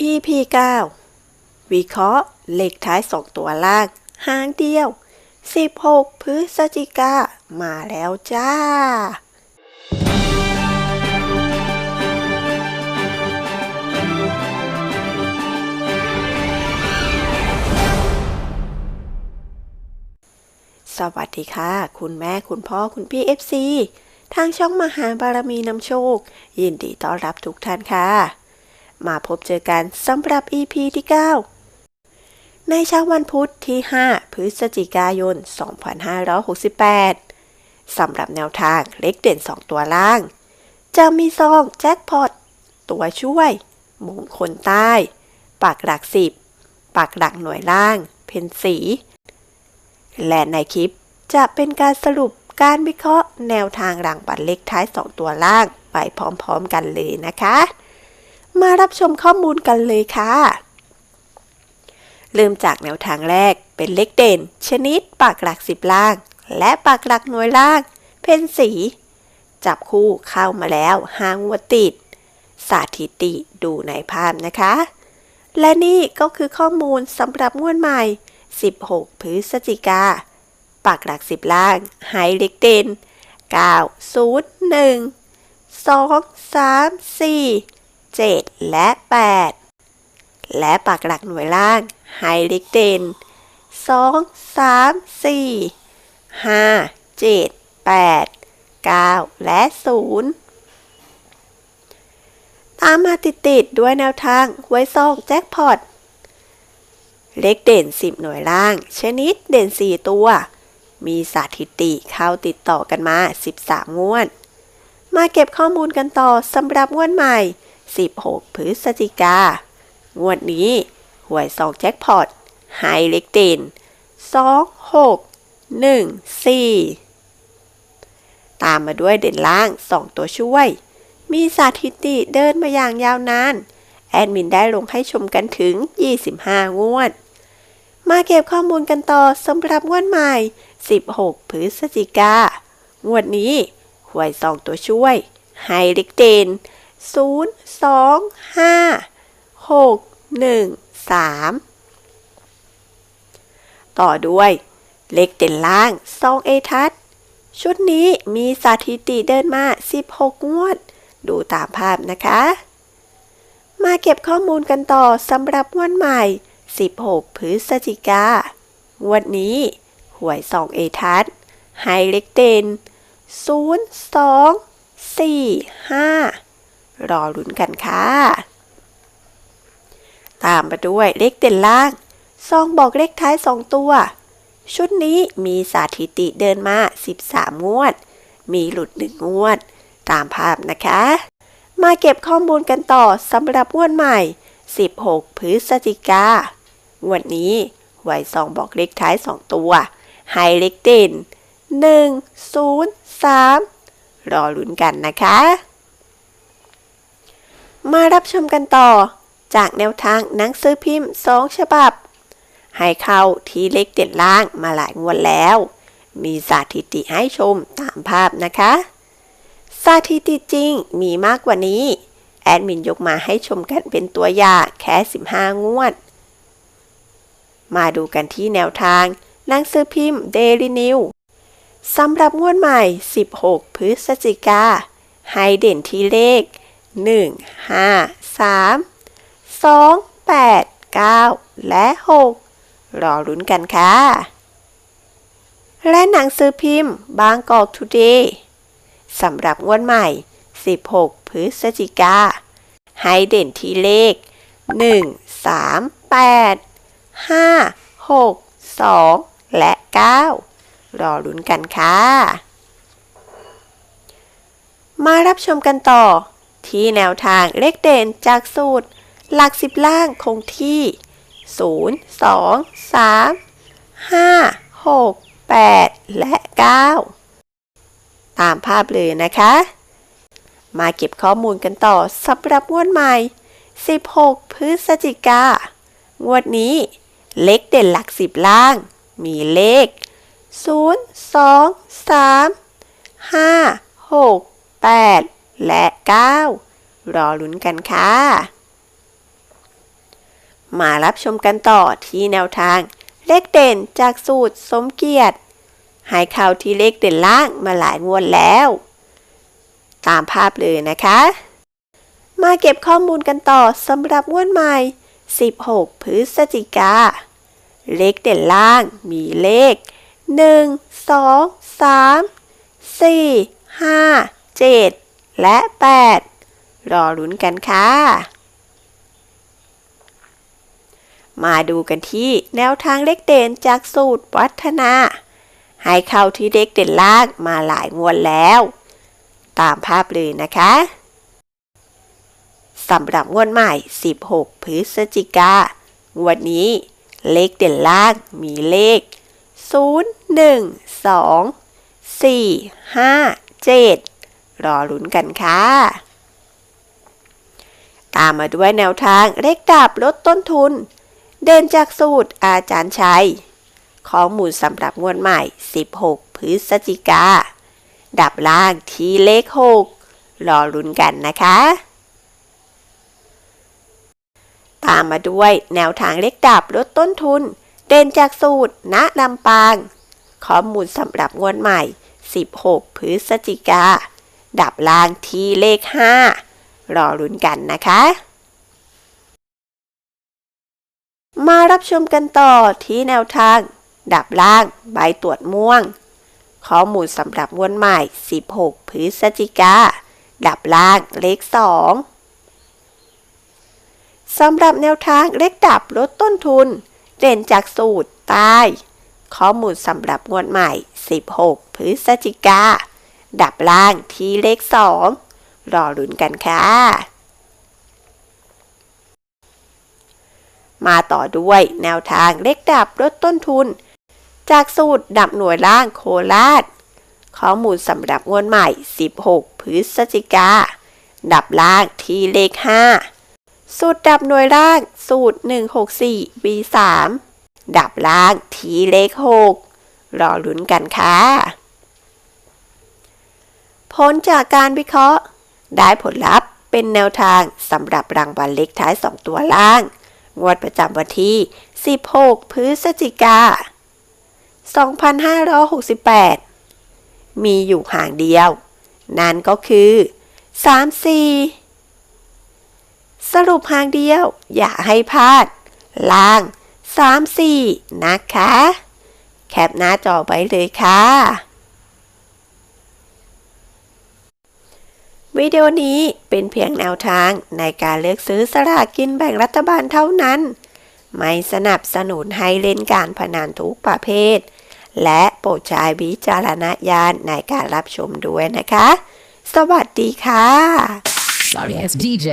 EP 9 วิเคราะห์เลขท้ายสองตัวล่าง หางเดียว 16 พฤศจิกามาแล้วจ้า สวัสดีค่ะ คุณแม่คุณพ่อคุณพี่ FC ทางช่องมหาบารมีนำโชค ยินดีต้อนรับทุกท่านค่ะ มาพบเจอกันสำหรับ EP ที่ 9 ในเช้าวันพุธที่ 5 พฤศจิกายน 2568 สำหรับแนวทางเล็กเด่น 2 ตัวล่าง จะมีซองแจ็คพอต ตัวช่วย มงคลใต้ ปากหลักสิบปากหลักหน่วยล่าง เพนสี และในคลิปจะเป็นการสรุปการวิเคราะห์แนวทางรางบัตรเลขท้าย 2 ตัวล่าง ไปพร้อมๆกันเลยนะคะ มารับชมข้อมูลกันเลยค่ะ เริ่มจากแนวทางแรกเป็นเลขเด่น ชนิดปากหลักสิบล่าง และปากหลักหน่วยล่าง เพนสี จับคู่เข้ามาแล้วห้างวติด สาถิติดูในภาพนะคะ และนี่ก็คือข้อมูลสำหรับงวดใหม่ 16 พฤศจิกาปากหลักสิบล่างไฮเล็กเด่น9 0 1 2 3 4 7 และ 8 และปากหลักหน่วยล่างไฮเล็กเด่น2 3 4 5 7 8 9 และ 0 ตามมาติดๆด้วยแนวทางหวยซองแจ็คพอตเลขเด่น 10 หน่วยล่าง ชนิดเด่น 4 ตัว มีสถิติเข้าติดต่อกันมา 13 งวด มาเก็บข้อมูลกันต่อสำหรับงวดใหม่ 16 พฤศจิกางวดนี้หวยซองแจ็คพอตไฮเล็กเด่น2 6 1 4 ตามมาด้วยเด่นล่าง 2 ตัวช่วย มีสถิติเดินมาอย่างยาวนาน แอดมินได้ลงให้ชมกันถึง 25 งวด มาเก็บข้อมูลกันต่อสำหรับงวดใหม่ 16 พฤศจิกางวดนี้หวยสองตัวช่วยไฮเล็กเดน 0 2 5 6 1 3ต่อด้วย เลขเด่นล่าง2เอทัศชุดนี้มีสถิติเดินมา 16 งวด ดูตามภาพนะคะ มาเก็บข้อมูลกันต่อสำหรับงวดใหม่ 16 พฤศจิกา งวดนี้ หวย2เอทัศไฮเล็กเด่น 0 2 4 5 รอลุ้นกันค่ะ ตามมาด้วยเลขเด่นล่างซองบอกเลขท้าย 2 ตัว ชุดนี้มีสาถิติเดินมา 13 งวด มีหลุด 1 งวด ตามภาพนะคะ มาเก็บข้อมูลกันต่อสำหรับงวดใหม่ 16 พฤศจิกางวดนี้หวยซองบอกเลขท้าย 2 ตัวไฮเล็กเด่น 1 0 3 รอลุ้นกันนะคะ มารับชมกันต่อ จากแนวทางหนังสือพิมพ์2ฉบับ ให้เข้าที่เลขเด่นล่างมาหลายงวดแล้ว มีสถิติให้ชมตามภาพนะคะ สถิติจริงมีมากกว่านี้ แอดมินยกมาให้ชมกันเป็นตัวอย่างแค่ 15 งวด มาดูกันที่แนวทางหนังสือพิมพ์ Daily New สำหรับงวดใหม่ 16 พฤศจิกาให้เด่นที่เลข 1 5 3 2 8 9 และ 6 รอลุ้นกันค่ะ และหนังสือพิมพ์บางกอกทูเดย์สำหรับงวดใหม่ 16 พฤศจิกา ให้เด่นที่เลข 1 3 8 5 6 2 และ 9 รอลุ้นกันค่ะ มารับชมกันต่อ ที่แนวทางเลขเด่นจากสูตร หลักสิบล่างคงที่ 0 2 3 5 6 8 และ 9 ตามภาพเลยนะคะ มาเก็บข้อมูลกันต่อสำหรับงวดใหม่ 16 พฤศจิกางวดนี้ เลขเด่นหลักสิบล่าง มีเลข 0 2 3 5 6 8 และ 9 รอลุ้นกันค่ะ มารับชมกันต่อที่แนวทาง เลขเด่นจากสูตรสมเกียรติหายข่าวที่เลขเด่นล่างมาหลายงวดแล้ว ตามภาพเลยนะคะ มาเก็บข้อมูลกันต่อสำหรับงวดใหม่ 16 พฤศจิกา เลขเด่นล่างมีเลข 1 2 3 4 5 7 และ 8 รอลุ้นกันค่ะ มาดูกันที่แนวทางเลขเด่นจากสูตรวัฒนา ให้เข้าที่เลขเด่นล่างมาหลายงวดแล้ว ตามภาพเลยนะคะสำหรับงวดใหม่ 16 พฤศจิกางวดนี้ เลขเด่นล่างมีเลข 0 1 2 4 5 7 รอลุ้นกันค่ะ ตามมาด้วยแนวทางเลขดับลดต้นทุน เด่นจากสูตรอาจารย์ชัย ข้อมูลสำหรับงวดใหม่ 16 พฤศจิกา ดับล่างที่เลข 6 รอลุ้นกันนะคะ ตามมาด้วยแนวทางเลขดับลดต้นทุน เด่นจากสูตรณลำปาง ข้อมูลสำหรับงวดใหม่16 พฤศจิกา ดับล่างที่เลข 5 รอลุ้นกันนะคะ มารับชมกันต่อที่แนวทาง ดับล่างใบตรวจม่วง ข้อมูลสำหรับงวดใหม่ 16 พฤศจิกา ดับล่างเลข 2 สำหรับแนวทางเลขดับลดต้นทุน เด่นจากสูตรใต้ข้อมูลสำหรับงวดใหม่ 16 พฤศจิกา ดับล่างที่เลข 2 รอลุ้นกันค่ะ มาต่อด้วยแนวทางเลขดับลดต้นทุน จากสูตรดับหน่วยล่างโคราช ข้อมูลสำหรับงวดใหม่ 16 พฤศจิกา ดับล่างที่เลข 5 สูตรดับหน่วยล่างสูตร 164 B3 ดับล่างที่เลข 6 รอลุ้นกันค่ะ ผลจากการวิเคราะห์ ได้ผลลัพธ์เป็นแนวทางสำหรับรางวัลเลขท้าย 2 ตัวล่าง งวดประจำวันที่ 16 พฤศจิกา 2568 มีอยู่ห่างเดียว นั่นก็คือ 34 สรุปห่างเดียว อย่าให้พลาด ล่าง 34 นะคะ แคปหน้าจอไว้เลยค่ะ วิดีโอนี้เป็นเพียงแนวทางในการเลือกซื้อสลากกินแบ่งรัฐบาลเท่านั้น ไม่สนับสนุนให้เล่นการพนันทุกประเภท และโปรดใช้วิจารณญาณในการรับชมด้วยนะคะ สวัสดีค่ะ Sorry ass DJ.